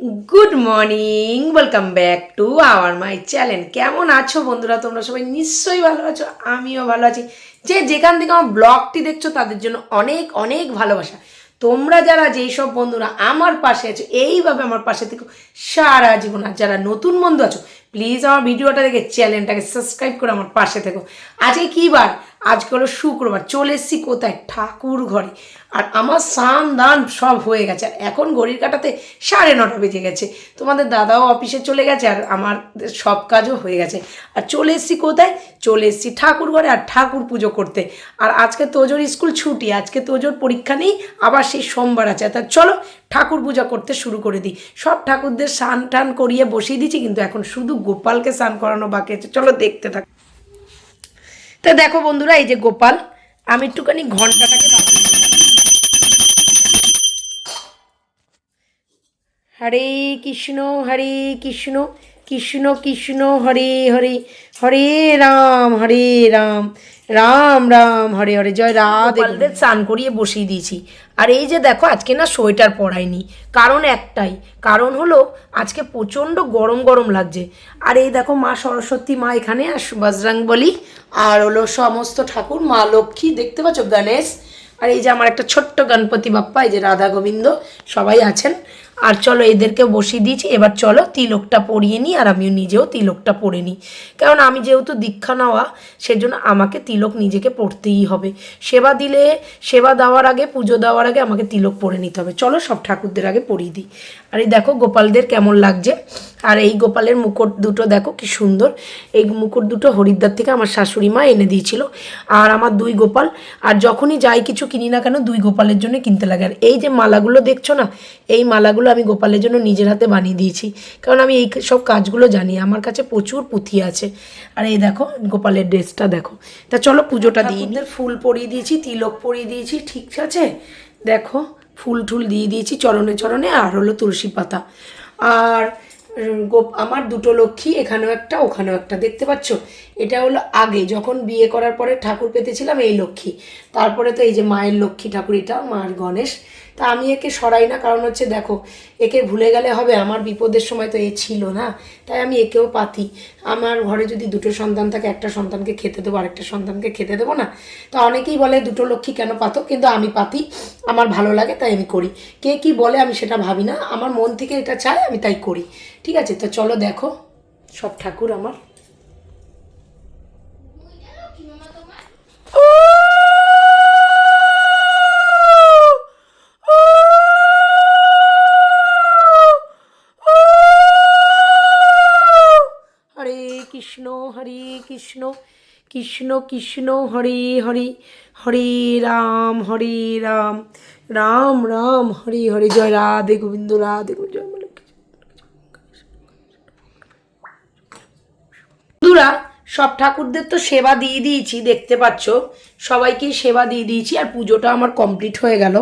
Good morning welcome back to our my channel কেমন আছো বন্ধুরা? তোমরা সবাই নিশ্চয়ই ভালো আছো, আমিও ভালো আছি। যে যেখান থেকে আমার ব্লগটি দেখছ, তাদের জন্য অনেক অনেক ভালোবাসা। তোমরা যারা যেই সব বন্ধুরা আমার পাশে আছো, এইভাবে আমার পাশে থেকে। সারা জীবন আর যারা নতুন বন্ধু আছো প্লিজ আমার ভিডিওটা দেখে চ্যানেলটাকে সাবস্ক্রাইব করে আমার পাশে থেকো। আজকে কী বার? আজকে হলো শুক্রবার, চলে এসেছি কোথায়? ঠাকুর ঘরে। আর আমার স্নান দান সব হয়ে গেছে। আর এখন ঘড়ির কাটাতে সাড়ে নটা বেজে গেছে। তোমাদের দাদাও অফিসে চলে গেছে আর আমার সব কাজও হয়ে গেছে। আর চলে এসেছি কোথায়? চলে এসেছি ঠাকুর ঘরে আর ঠাকুর পুজো করতে। আর আজকে তোজোর স্কুল ছুটি, আজকে তোজোর পরীক্ষা নেই, আবার সেই সোমবার আছে। তা চলো ঠাকুর পূজা করতে শুরু করে দিই। সব ঠাকুরদের স্নান টান করিয়ে বসিয়ে দিচ্ছি কিন্তু এখন শুধু গোপালকে স্নান করানো বাকি আছে। চলো দেখতে থাক। তা দেখো বন্ধুরা এই যে গোপাল আমি একটুখানি ঘন্টাটাকে বাজিয়ে হরে কৃষ্ণ হরে কৃষ্ণ। কৃষ্ণ কৃষ্ণ হরে হরে হরে রাম হরে রাম রাম রাম হরে হরে। জয় রাধে স্নান করিয়ে বসিয়ে দিয়েছি। আর এই যে দেখো আজকে না সোয়েটার পরাইনি। কারণ একটাই কারণ হলো আজকে প্রচণ্ড গরম গরম লাগছে। আর এই দেখো মা সরস্বতী মা এখানে আর বজরাং বলি আর হলো সমস্ত ঠাকুর মা লক্ষ্মী দেখতে পাচ্ছ গণেশ। আর এই যে আমার একটা ছোট্ট গণপতি বাপ্পা এই যে রাধা গোবিন্দ সবাই আছেন। আর চলো এদেরকে বসিয়ে দিয়েছি। এবার চলো তিলকটা পরিয়ে নিই আর আমিও নিজেও তিলকটা পরে নিই। কারণ আমি যেহেতু দীক্ষা নেওয়া, সেজন্য আমাকে তিলক নিজেকে পড়তেই হবে। সেবা দিলে, সেবা দেওয়ার আগে, পুজো দেওয়ার আগে আমাকে তিলক পরে নিতে হবে। চলো সব ঠাকুরদের আগে পরিয়ে দিই। আর এই দেখো গোপালদের কেমন লাগছে। আর এই গোপালের মুকুট দুটো দেখো কি সুন্দর। এই মুকুট দুটো হরিদ্বার থেকে আমার শাশুড়ি মা এনে দিয়েছিল। আর আমার দুই গোপাল। আর যখনই যাই কিছু কিনি না কেন, দুই গোপালের জন্য কিনতে লাগে। আর এই যে মালাগুলো দেখছ না, এই মালাগুলো আমি গোপালের জন্য নিজের হাতে বানিয়ে দিয়েছি। কারণ আমি এই সব কাজগুলো জানি, আমার কাছে প্রচুর পুঁথি আছে। আর এই দেখো, গোপালের ড্রেসটা দেখো। তা চলো পুজোটা দিই। ফুল পরিয়ে দিয়েছি, তিলক পরিয়ে দিয়েছি, ঠিক আছে? দেখো, ফুল টুল দিয়ে দিয়েছি চরণে চরণে, আর হলো তুলসী পাতা। আর আমার দুটো লক্ষ্মী, এখানেও একটা, ওখানেও একটা, দেখতে পাচ্ছ? এটা হলো আগে, যখন বিয়ে করার পরে ঠাকুর পেতেছিলাম এই লক্ষ্মী। তারপরে তো এই যে মায়ের লক্ষ্মী ঠাকুর এটা মার গণেশ। তা আমি একে সরাই না, কারণ হচ্ছে দেখো, একে ভুলে গেলে হবে, আমার বিপদের সময় তো এ ছিল না, তাই আমি একেও পাতি। আমার ঘরে যদি দুটো সন্তান থাকে, একটা সন্তানকে খেতে দেবো, আরেকটা সন্তানকে খেতে দেবো না? তা অনেকেই বলে দুটো লক্ষ্মী কেন পাতো? কিন্তু আমি পাতি, আমার ভালো লাগে, তাই আমি করি। কে কি বলে আমি সেটা ভাবি না, আমার মন থেকে এটা চাই আমি তাই করি। ঠিক আছে, তো চলো দেখো, সব ঠাকুর আমার হরে কৃষ্ণ হরে কৃষ্ণ কৃষ্ণ কৃষ্ণ হরে হরে হরে রাম হরে রাম রাম রাম হরে হরে জয় রাধে গোবিন্দ রাধে জয় বন্ধুরা সব ঠাকুরদের তো সেবা দিয়ে দিয়েছি, দেখতে পাচ্ছ। সবাইকেই সেবা দিয়ে দিয়েছি আর পুজোটা আমার কমপ্লিট হয়ে গেল।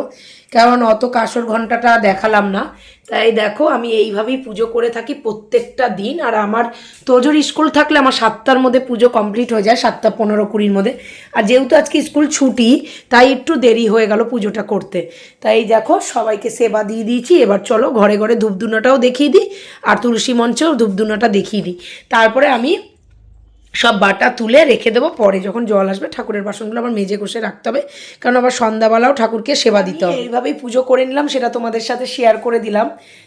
কারণ অত কাসর ঘন্টাটা দেখালাম না। তাই দেখো, আমি এইভাবেই পুজো করে থাকি প্রত্যেকটা দিন। আর আমার তোজোর স্কুল থাকলে আমার সাতটার মধ্যে পুজো কমপ্লিট হয়ে যায়, সাতটা পনেরো কুড়ির মধ্যে। আর যেহেতু আজকে স্কুল ছুটি, তাই একটু দেরি হয়ে গেল পুজোটা করতে। তাই দেখো, সবাইকে সেবা দিয়ে দিয়েছি। এবার চলো ঘরে ঘরে ধূপধুনাটাও দেখিয়ে দিই, আর তুলসী মঞ্চেও ধূপধুনাটা দেখিয়ে দিই। তারপরে আমি সব বাটা তুলে রেখে দেবো পরে যখন জল আসবে ঠাকুরের বাসনগুলো আবার মেজে কষে রাখতে হবে। কারণ আবার সন্ধ্যাবেলাও ঠাকুরকে সেবা দিতে হবে। এইভাবেই পুজো করে নিলাম সেটা তোমাদের সাথে শেয়ার করে দিলাম।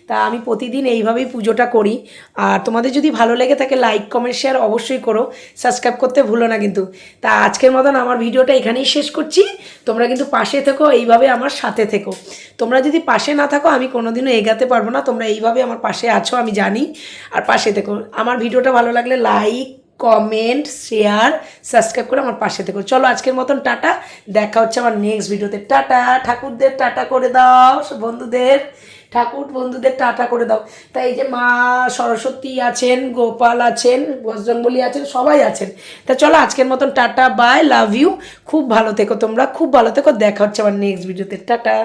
তা আমি প্রতিদিন এইভাবেই পুজোটা করি। আর তোমাদের যদি ভালো লেগে থাকে লাইক কমেন্ট শেয়ার অবশ্যই করো। সাবস্ক্রাইব করতে ভুলো না কিন্তু। তা আজকের মতন আমার ভিডিওটা এখানেই শেষ করছি। তোমরা কিন্তু পাশে থেকো এইভাবে আমার সাথে থেকো। তোমরা যদি পাশে না থাকো আমি কোনোদিনও এগাতে পারব না। তোমরা এইভাবে আমার পাশে আছো আমি জানি। আর পাশে থেকো। আমার ভিডিওটা ভালো লাগলে লাইক কমেন্ট শেয়ার সাবস্ক্রাইব করে আমার পাশে থেকো। চলো আজকের মতন টাটা। দেখা হচ্ছে আমার নেক্সট ভিডিওতে টাটা, ঠাকুরদের টাটা করে দাও, বন্ধুদের, ঠাকুর বন্ধুদের টাটা করে দাও। তাই এই যে মা সরস্বতী আছেন, গোপাল আছেন বজরঙ্গলি আছেন, সবাই আছেন। তা চলো আজকের মতন টাটা বাই লাভ ইউ খুব ভালো থেকো তোমরা, খুব ভালো থেকো। দেখা হচ্ছে আমার নেক্সট ভিডিওতে টাটা।